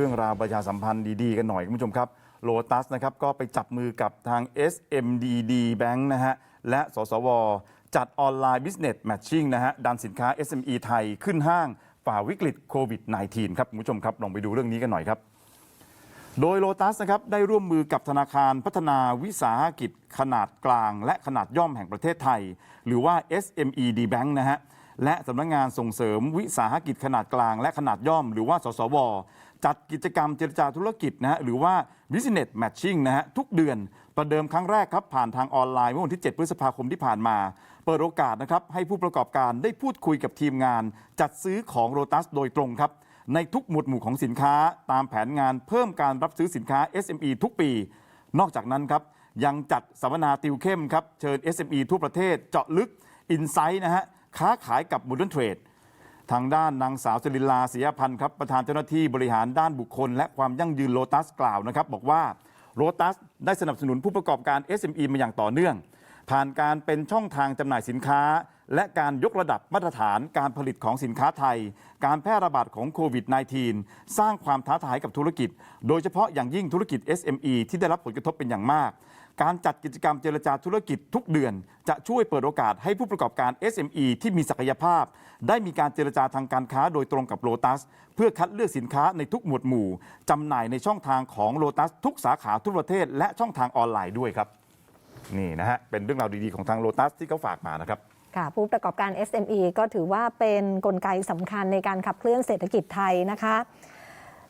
รื่องราวประชาสัมพันธ์ดี ๆ กันหน่อยคุณผู้ชมครับโลตัสนะครับก็ไปจับมือกับทาง SMDD Bank นะฮะ และสสว จัดออนไลน์ Business Matching นะฮะ ดันสินค้า SME ไทยขึ้นห้างฝ่าวิกฤตโควิด -19 ครับ คุณผู้ชมครับ ลองไปดูเรื่องนี้กันหน่อยครับ โดยโลตัสนะครับ ได้ร่วมมือกับธนาคารพัฒนาวิสาหกิจขนาดกลาง และขนาดย่อมแห่งประเทศไทย หรือว่า SME D Bank นะฮะ และสำนักงานส่งเสริมวิสาหกิจขนาดกลาง และขนาดย่อม หรือว่าสสว จัดกิจกรรมเจรจาธุรกิจนะฮะหรือว่า Business Matching นะฮะทุกเดือนประเดิมครั้งแรกครับผ่านทางออนไลน์เมื่อวันที่ 7 พฤษภาคมที่ผ่านมา เปิดโอกาสนะครับให้ผู้ประกอบการได้พูดคุยกับทีมงาน จัดซื้อของโ o ตัสโดยตรงครับในทุกหมวดหมู่ของสินค้าตามแผนงานเพิ่มการรับซื้อสินค้า SME ทุกปี นอกจากนั้นครับยังจัดสัมมนาติวเข้มครับเชิญ SME ทั่วประเทศเจาะลึกอินไซต์นะฮะ ค้าขายกับมูลนิธิเทรด ทางด้านนางสาวสรินลาเสียพันธ์ครับประธานเจ้าหน้าที่บริหารด้านบุคคล และความยั่งยืนโลตัสกล่าวนะครับบอกว่าโลตัสได้สนับสนุนผู้ประกอบการ SME มาอย่างต่อเนื่อง ผ่านการเป็นช่องทางจำหน่ายสินค้า และการยกระดับมาตรฐานการผลิตของสินค้าไทย การแพร่ระบาดของโควิด -19 สร้างความท้าทายกับธุรกิจ โดยเฉพาะอย่างยิ่งธุรกิจ SME ที่ได้รับผลกระทบเป็นอย่างมาก การจัดกิจกรรมเจรจาธุรกิจทุกเดือน จะช่วยเปิดโอกาสให้ผู้ประกอบการ SME ที่มีศักยภาพ ได้มีการเจรจาทางการค้าโดยตรงกับโ o ตัส เพื่อคัดเลือกสินค้าในทุกหมวดหมู่จำหน่ายในช่องทางของโ o ตัสทุกสาขาทั่วประเทศ และช่องทางออนไลน์ด้วยครับ นี่นะฮะ เป็นเรื่องราวดีๆของทางโลตัสที่เขาฝากมานะครับ ค่ะผู้ประกอบการ SME ก็ถือว่าเป็นนกลไกสำคัญในการขับเคลื่อนเศรษฐกิจไทยนะคะ